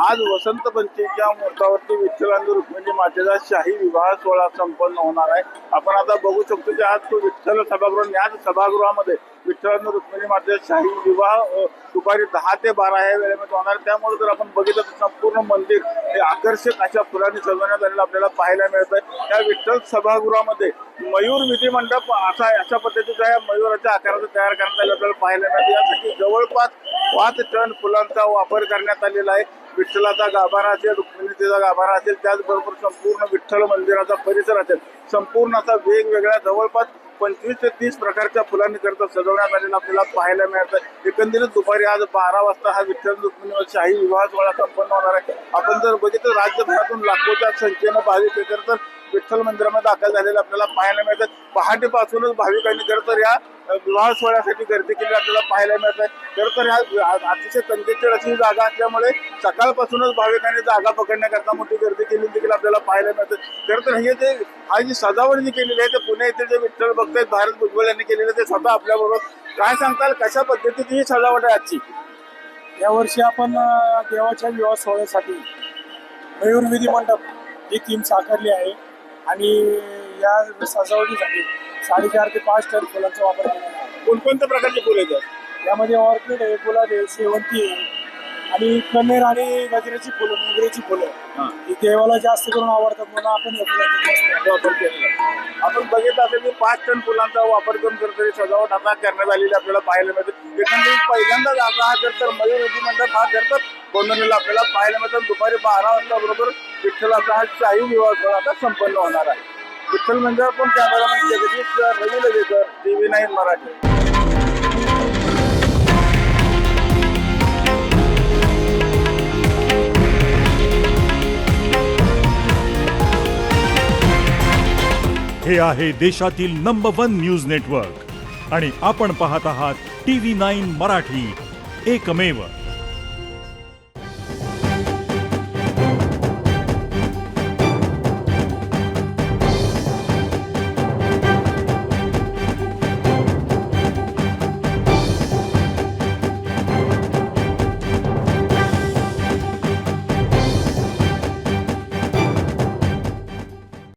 आज वसंत पंचमीच्या मुहूर्तावरती विठ्ठलांनी रुक्मिणी म्हणजे मातेचा शाही विवाह सोहळा संपन्न होणार आहे. आपण आता बघू शकतो की आज तो विठ्ठल सभागृह याच सभागृहामध्ये विठ्ठलांनी रुक्मिणी मातेचा शाही विवाह दुपारी दहा ते बारा या वेळेमध्ये होणार आहे. त्यामुळे जर आपण बघितलं तर संपूर्ण मंदिर हे आकर्षक अशा फुलांनी सजवण्यात आलेलं आपल्याला पाहायला मिळत आहे त्या विठ्ठल सभागृहामध्ये मयूर विधिमंडप असा अशा पद्धतीचा या मयुराच्या आकाराचा तयार करण्यात आलेला आपल्याला पाहायला मिळतं यासाठी जवळपास पाच टन फुलांचा वापर करण्यात आलेला आहे. विठ्ठलाचा गाभारा असेल रुक्मिणीचा गाभारा असेल त्याचबरोबर संपूर्ण विठ्ठल मंदिराचा परिसर असेल. संपूर्ण असा वेगवेगळ्या जवळपास पंचवीस ते तीस प्रकारच्या फुलांनी करता सजवण्यात आलेला आपल्याला पाहायला मिळतात एकंदरीत दुपारी आज बारा वाजता हा विठ्ठल रुक्मिणीवर शाही विवाह सोहळा संपन्न होणार आहे. आपण जर बघितलं राज्यभरातून लाखोच्या संख्येनं भाविक येतात तर विठ्ठल मंदिरामध्ये दाखल झालेलं आपल्याला पाहायला मिळतात पहाटेपासूनच भाविकांनी खरं तर या विवाह सोहळ्यासाठी गर्दी केली आपल्याला पाहायला मिळत आहे खरं तर ह्या अतिशय कंजेस्टेड अशी जागा असल्यामुळे सकाळपासूनच भाविकांनी जागा पकडण्याकरता मोठी गर्दी केली देखील आपल्याला पाहायला मिळते खरं तर हे जे हा जी सजावट जी केलेली आहे ते पुणे येथील जे विठ्ठल भक्त आहेत भारत भुजबळ यांनी केलेले ते स्वतः आपल्याबरोबर काय सांगताल? कशा पद्धतीची ही सजावट आहे आजची? यावर्षी आपण देवाच्या विवाह सोहळ्यासाठी मयूर विधी मंडप ही थीम साकारली आहे. आणि या सजावटीसाठी साडेचार ते पाच टन फुलांचा वापर केला कोणकोणत्या प्रकारचे फुलं आहेत? यामध्ये ऑर्किड आहे गुलाब आहे शेवंती आहे आणि कनेर आणि गजऱ्याची फुलं मोगऱ्याची फुलं. हां. देवाला जास्त करून आवडतात म्हणून आपण या फुलांचा जास्त वापर आहे. आपण बघितलं असेल की पाच टन फुलांचा वापर करून कुठेतरी सजावट आता करण्यात आलेली आपल्याला पाहायला मिळते. एकंदरीत पहिल्यांदाच आता हा जर तर मयूर मंडप हा जर तर बनवलेला आपल्याला पाहायला मिळतं. दुपारी बारा वाजता बरोबर विठ्ठलाचा हा शाही विवाह सोहळा आता संपन्न होणार आहे. विठ्ठल मंदिर पण cameraman Jagdish Ravi Lagekar T V nine Marathi. हे आहे देशातील नंबर वन न्यूज नेटवर्क आणि आपण पाहत आहात टी व्ही नाईन मराठी. एकमेव.